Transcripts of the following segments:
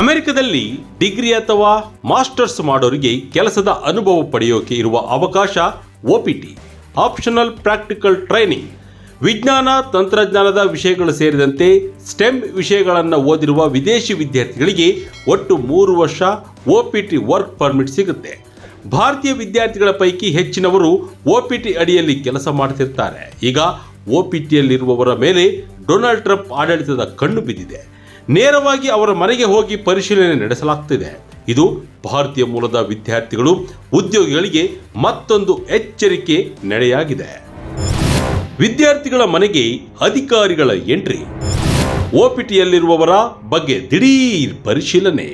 ಅಮೆರಿಕದಲ್ಲಿ ಡಿಗ್ರಿ ಅಥವಾ ಮಾಸ್ಟರ್ಸ್ ಮಾಡೋರಿಗೆ ಕೆಲಸದ ಅನುಭವ ಪಡೆಯೋಕೆ ಇರುವ ಅವಕಾಶ ಒಪಿಟಿ ಆಪ್ಷನಲ್ ಪ್ರಾಕ್ಟಿಕಲ್ ಟ್ರೈನಿಂಗ್, ವಿಜ್ಞಾನ ತಂತ್ರಜ್ಞಾನದ ವಿಷಯಗಳು ಸೇರಿದಂತೆ ಸ್ಟೆಮ್ ವಿಷಯಗಳನ್ನು ಓದಿರುವ ವಿದೇಶಿ ವಿದ್ಯಾರ್ಥಿಗಳಿಗೆ ಒಟ್ಟು ಮೂರು ವರ್ಷ ಒಪಿಟಿ ವರ್ಕ್ ಪರ್ಮಿಟ್ ಸಿಗುತ್ತೆ. ಭಾರತೀಯ ವಿದ್ಯಾರ್ಥಿಗಳ ಪೈಕಿ ಹೆಚ್ಚಿನವರು ಒಪಿಟಿ ಅಡಿಯಲ್ಲಿ ಕೆಲಸ ಮಾಡ್ತಿರ್ತಾರೆ. ಈಗ ಒಪಿಟಿಯಲ್ಲಿರುವವರ ಮೇಲೆ ಡೊನಾಲ್ಡ್ ಟ್ರಂಪ್ ಆಡಳಿತದ ಕಣ್ಣು ಬಿದ್ದಿದೆ. ನೇರವಾಗಿ ಅವರ ಮನೆಗೆ ಹೋಗಿ ಪರಿಶೀಲನೆ ನಡೆಸಲಾಗ್ತಿದೆ. ಇದು ಭಾರತೀಯ ಮೂಲದ ವಿದ್ಯಾರ್ಥಿಗಳು, ಉದ್ಯೋಗಿಗಳಿಗೆ ಮತ್ತೊಂದು ಎಚ್ಚರಿಕೆ ನಡೆಯಾಗಿದೆ ವಿದ್ಯಾರ್ಥಿಗಳ ಮನೆಗೆ ಅಧಿಕಾರಿಗಳ ಎಂಟ್ರಿ. ಒಪಿಟಿಯಲ್ಲಿರುವವರ ಬಗ್ಗೆ ದಿಢೀರ್ ಪರಿಶೀಲನೆ.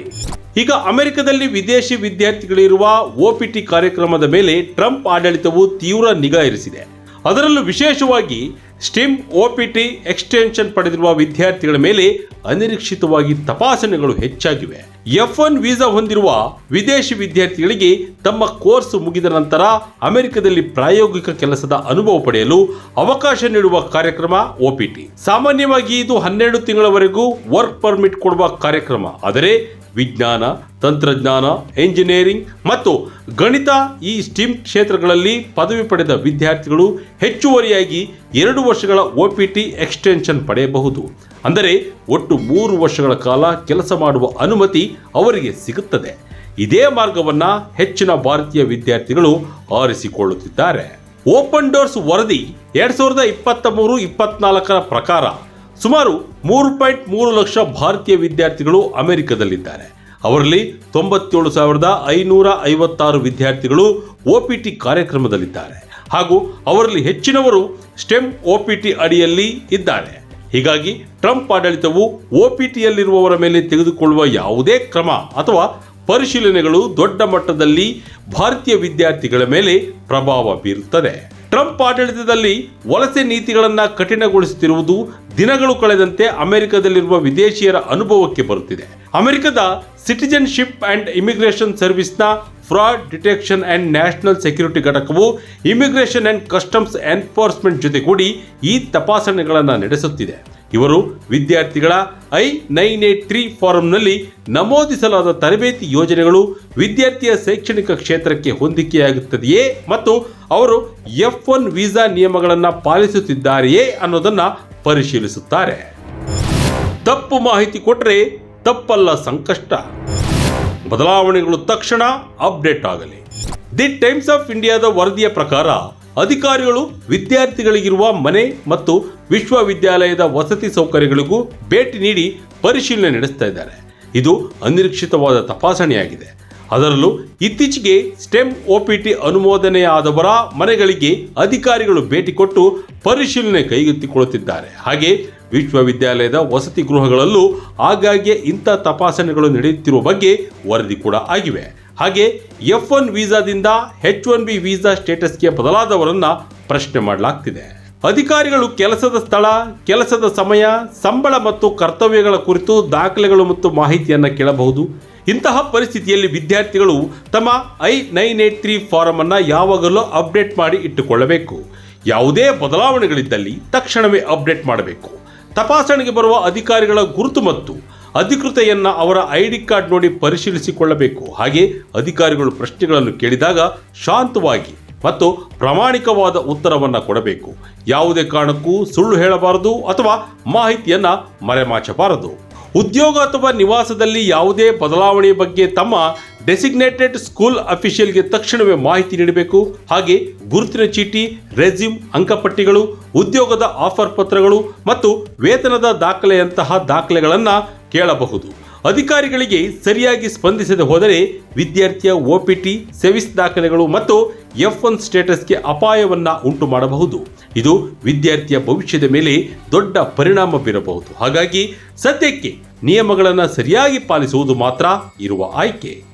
ಈಗ ಅಮೆರಿಕದಲ್ಲಿ ವಿದೇಶಿ ವಿದ್ಯಾರ್ಥಿಗಳಿರುವ ಓಪಿಟಿ ಕಾರ್ಯಕ್ರಮದ ಮೇಲೆ ಟ್ರಂಪ್ ಆಡಳಿತವು ತೀವ್ರ ನಿಗಾ ಇರಿಸಿದೆ. ಅದರಲ್ಲೂ ವಿಶೇಷವಾಗಿ ಸ್ಟಿಮ್ ಒಪಿಟಿ ಎಕ್ಸ್ಟೆನ್ಷನ್ ಪಡೆದಿರುವ ವಿದ್ಯಾರ್ಥಿಗಳ ಮೇಲೆ ಅನಿರೀಕ್ಷಿತವಾಗಿ ತಪಾಸಣೆಗಳು ಹೆಚ್ಚಾಗಿವೆ. ಎಫ್ ಒನ್ ವೀಸಾ ಹೊಂದಿರುವ ವಿದೇಶಿ ವಿದ್ಯಾರ್ಥಿಗಳಿಗೆ ತಮ್ಮ ಕೋರ್ಸ್ ಮುಗಿದ ನಂತರ ಅಮೆರಿಕದಲ್ಲಿ ಪ್ರಾಯೋಗಿಕ ಕೆಲಸದ ಅನುಭವ ಪಡೆಯಲು ಅವಕಾಶ ನೀಡುವ ಕಾರ್ಯಕ್ರಮ ಒಪಿಟಿ ಸಾಮಾನ್ಯವಾಗಿ ಇದು ಹನ್ನೆರಡು ತಿಂಗಳವರೆಗೂ ವರ್ಕ್ ಪರ್ಮಿಟ್ ಕೊಡುವ ಕಾರ್ಯಕ್ರಮ. ಆದರೆ ವಿಜ್ಞಾನ ತಂತ್ರಜ್ಞಾನ ಎಂಜಿನಿಯರಿಂಗ್ ಮತ್ತು ಗಣಿತ ಈ ಸ್ಟಿಮ್ ಕ್ಷೇತ್ರಗಳಲ್ಲಿ ಪದವಿ ಪಡೆದ ವಿದ್ಯಾರ್ಥಿಗಳು ಹೆಚ್ಚುವರಿಯಾಗಿ ಎರಡು ವರ್ಷಗಳ ಒ ಪಿ ಟಿ ಎಕ್ಸ್ಟೆನ್ಷನ್ ಪಡೆಯಬಹುದು. ಅಂದರೆ ಒಟ್ಟು ಮೂರು ವರ್ಷಗಳ ಕಾಲ ಕೆಲಸ ಮಾಡುವ ಅನುಮತಿ ಅವರಿಗೆ ಸಿಗುತ್ತದೆ. ಇದೇ ಮಾರ್ಗವನ್ನು ಹೆಚ್ಚಿನ ಭಾರತೀಯ ವಿದ್ಯಾರ್ಥಿಗಳು ಆರಿಸಿಕೊಳ್ಳುತ್ತಿದ್ದಾರೆ. ಓಪನ್ ಡೋರ್ಸ್ ವರದಿ ಎರಡು ಸಾವಿರದ ಇಪ್ಪತ್ತ ಮೂರು ಇಪ್ಪತ್ನಾಲ್ಕರ ಪ್ರಕಾರ ಸುಮಾರು ಮೂರು ಪಾಯಿಂಟ್ ಮೂರು ಲಕ್ಷ ಭಾರತೀಯ ವಿದ್ಯಾರ್ಥಿಗಳು ಅಮೆರಿಕದಲ್ಲಿದ್ದಾರೆ. ಅವರಲ್ಲಿ ತೊಂಬತ್ತೇಳು ಸಾವಿರದ ಐನೂರ ಐವತ್ತಾರು ವಿದ್ಯಾರ್ಥಿಗಳು ಒ ಪಿ ಟಿ ಕಾರ್ಯಕ್ರಮದಲ್ಲಿದ್ದಾರೆ. ಹಾಗೂ ಅವರಲ್ಲಿ ಹೆಚ್ಚಿನವರು ಸ್ಟೆಮ್ ಒ ಪಿ ಟಿ ಅಡಿಯಲ್ಲಿ ಇದ್ದಾರೆ. ಹೀಗಾಗಿ ಟ್ರಂಪ್ ಆಡಳಿತವು ಒ ಪಿ ಟಿಯಲ್ಲಿರುವವರ ಮೇಲೆ ತೆಗೆದುಕೊಳ್ಳುವ ಯಾವುದೇ ಕ್ರಮ ಅಥವಾ ಪರಿಶೀಲನೆಗಳು ದೊಡ್ಡ ಮಟ್ಟದಲ್ಲಿ ಭಾರತೀಯ ವಿದ್ಯಾರ್ಥಿಗಳ ಮೇಲೆ ಪ್ರಭಾವ ಬೀರುತ್ತದೆ. ಟ್ರಂಪ್ ಆಡಳಿತದಲ್ಲಿ ವಲಸೆ ನೀತಿಗಳನ್ನು ಕಠಿಣಗೊಳಿಸುತ್ತಿರುವುದು ದಿನಗಳು ಕಳೆದಂತೆ ಅಮೆರಿಕದಲ್ಲಿರುವ ವಿದೇಶಿಯರ ಅನುಭವಕ್ಕೆ ಬರುತ್ತಿದೆ. ಅಮೆರಿಕದ ಸಿಟಿಜನ್ಶಿಪ್ ಅಂಡ್ ಇಮಿಗ್ರೇಷನ್ ಸರ್ವಿಸ್ನ fraud detection and national security ಘಟಕವು ಇಮಿಗ್ರೇಷನ್ ಅಂಡ್ ಕಸ್ಟಮ್ಸ್ ಎನ್ಫೋರ್ಸ್ಮೆಂಟ್ ಜೊತೆಗೂಡಿ ಈ ತಪಾಸಣೆಗಳನ್ನು ನಡೆಸುತ್ತಿದೆ. ಇವರು ವಿದ್ಯಾರ್ಥಿಗಳ ಐ ನೈನ್ ಏಟ್ ತ್ರೀ ಫಾರಂನಲ್ಲಿ ನಮೂದಿಸಲಾದ ತರಬೇತಿ ಯೋಜನೆಗಳು ವಿದ್ಯಾರ್ಥಿಯ ಶೈಕ್ಷಣಿಕ ಕ್ಷೇತ್ರಕ್ಕೆ ಹೊಂದಿಕೆಯಾಗುತ್ತದೆಯೇ ಮತ್ತು ಅವರು ಎಫ್ ಒನ್ ವೀಸಾ ನಿಯಮಗಳನ್ನು ಪಾಲಿಸುತ್ತಿದ್ದಾರೆಯೇ ಅನ್ನೋದನ್ನ ಪರಿಶೀಲಿಸುತ್ತಾರೆ. ತಪ್ಪು ಮಾಹಿತಿ ಕೊಟ್ಟರೆ ತಪ್ಪಲ್ಲ ಸಂಕಷ್ಟ. ಬದಲಾವಣೆಗಳು ತಕ್ಷಣ ಅಪ್ಡೇಟ್ ಆಗಲಿ. ದಿ ಟೈಮ್ಸ್ ಆಫ್ ಇಂಡಿಯಾದ ವರದಿಯ ಪ್ರಕಾರ ಅಧಿಕಾರಿಗಳು ವಿದ್ಯಾರ್ಥಿಗಳಿಗಿರುವ ಮನೆ ಮತ್ತು ವಿಶ್ವವಿದ್ಯಾಲಯದ ವಸತಿ ಸೌಕರ್ಯಗಳಿಗೂ ಭೇಟಿ ನೀಡಿ ಪರಿಶೀಲನೆ ನಡೆಸ್ತಾ ಇದ್ದಾರೆ. ಇದು ಅನಿರೀಕ್ಷಿತವಾದ ತಪಾಸಣೆಯಾಗಿದೆ. ಅದರಲ್ಲೂ ಇತ್ತೀಚೆಗೆ ಸ್ಟೆಮ್ ಓಪಿಟಿ ಅನುಮೋದನೆಯಾದವರ ಮನೆಗಳಿಗೆ ಅಧಿಕಾರಿಗಳು ಭೇಟಿ ಕೊಟ್ಟು ಪರಿಶೀಲನೆ ಕೈಗೆತ್ತಿಕೊಳ್ಳುತ್ತಿದ್ದಾರೆ. ಹಾಗೆ ವಿಶ್ವವಿದ್ಯಾಲಯದ ವಸತಿ ಗೃಹಗಳಲ್ಲೂ ಆಗಾಗ್ಗೆ ಇಂಥ ತಪಾಸಣೆಗಳು ನಡೆಯುತ್ತಿರುವ ಬಗ್ಗೆ ವರದಿ ಕೂಡ ಆಗಿವೆ. ಹಾಗೆ ಎಫ್ ಒನ್ ವೀಸಾದಿಂದ ಹೆಚ್ ಒನ್ ಬಿ ವೀಸಾ ಸ್ಟೇಟಸ್ಗೆ ಬದಲಾದವರನ್ನ ಪ್ರಶ್ನೆ ಮಾಡಲಾಗ್ತಿದೆ. ಅಧಿಕಾರಿಗಳು ಕೆಲಸದ ಸ್ಥಳ, ಕೆಲಸದ ಸಮಯ, ಸಂಬಳ ಮತ್ತು ಕರ್ತವ್ಯಗಳ ಕುರಿತು ದಾಖಲೆಗಳು ಮತ್ತು ಮಾಹಿತಿಯನ್ನು ಕೇಳಬಹುದು. ಇಂತಹ ಪರಿಸ್ಥಿತಿಯಲ್ಲಿ ವಿದ್ಯಾರ್ಥಿಗಳು ತಮ್ಮ ಐ ನೈನ್ ಏಟ್ ತ್ರೀ ಫಾರಮನ್ನು ಯಾವಾಗಲೂ ಅಪ್ಡೇಟ್ ಮಾಡಿ ಇಟ್ಟುಕೊಳ್ಳಬೇಕು. ಯಾವುದೇ ಬದಲಾವಣೆಗಳಿದ್ದಲ್ಲಿ ತಕ್ಷಣವೇ ಅಪ್ಡೇಟ್ ಮಾಡಬೇಕು. ತಪಾಸಣೆಗೆ ಬರುವ ಅಧಿಕಾರಿಗಳ ಗುರುತು ಮತ್ತು ಅಧಿಕೃತೆಯನ್ನು ಅವರ ಐ ಡಿ ಕಾರ್ಡ್ ನೋಡಿ ಪರಿಶೀಲಿಸಿಕೊಳ್ಳಬೇಕು. ಹಾಗೆ ಅಧಿಕಾರಿಗಳು ಪ್ರಶ್ನೆಗಳನ್ನು ಕೇಳಿದಾಗ ಶಾಂತವಾಗಿ ಮತ್ತು ಪ್ರಾಮಾಣಿಕವಾದ ಉತ್ತರವನ್ನು ಕೊಡಬೇಕು. ಯಾವುದೇ ಕಾರಣಕ್ಕೂ ಸುಳ್ಳು ಹೇಳಬಾರದು ಅಥವಾ ಮಾಹಿತಿಯನ್ನು ಮರೆಮಾಚಬಾರದು. ಉದ್ಯೋಗ ಅಥವಾ ನಿವಾಸದಲ್ಲಿ ಯಾವುದೇ ಬದಲಾವಣೆಯ ಬಗ್ಗೆ ತಮ್ಮ ಡೆಸಿಗ್ನೇಟೆಡ್ ಸ್ಕೂಲ್ ಅಫಿಷಿಯಲ್ಗೆ ತಕ್ಷಣವೇ ಮಾಹಿತಿ ನೀಡಬೇಕು. ಹಾಗೆ ಗುರುತಿನ ಚೀಟಿ, ರೆಸ್ಯೂಮ್, ಅಂಕಪಟ್ಟಿಗಳು, ಉದ್ಯೋಗದ ಆಫರ್ ಪತ್ರಗಳು ಮತ್ತು ವೇತನದ ದಾಖಲೆಯಂತಹ ದಾಖಲೆಗಳನ್ನು ಕೇಳಬಹುದು. ಅಧಿಕಾರಿಗಳಿಗೆ ಸರಿಯಾಗಿ ಸ್ಪಂದಿಸದೆ ಹೋದರೆ ವಿದ್ಯಾರ್ಥಿಯ ಒಪಿಟಿ ಸೆವಿಸ್ ದಾಖಲೆಗಳು ಮತ್ತು ಎಫ್ ಒನ್ ಸ್ಟೇಟಸ್ಗೆ ಅಪಾಯವನ್ನ ಉಂಟು ಮಾಡಬಹುದು. ಇದು ವಿದ್ಯಾರ್ಥಿಯ ಭವಿಷ್ಯದ ಮೇಲೆ ದೊಡ್ಡ ಪರಿಣಾಮ ಬೀರಬಹುದು ಹಾಗಾಗಿ ಸದ್ಯಕ್ಕೆ ನಿಯಮಗಳನ್ನು ಸರಿಯಾಗಿ ಪಾಲಿಸುವುದು ಮಾತ್ರ ಇರುವ ಆಯ್ಕೆ.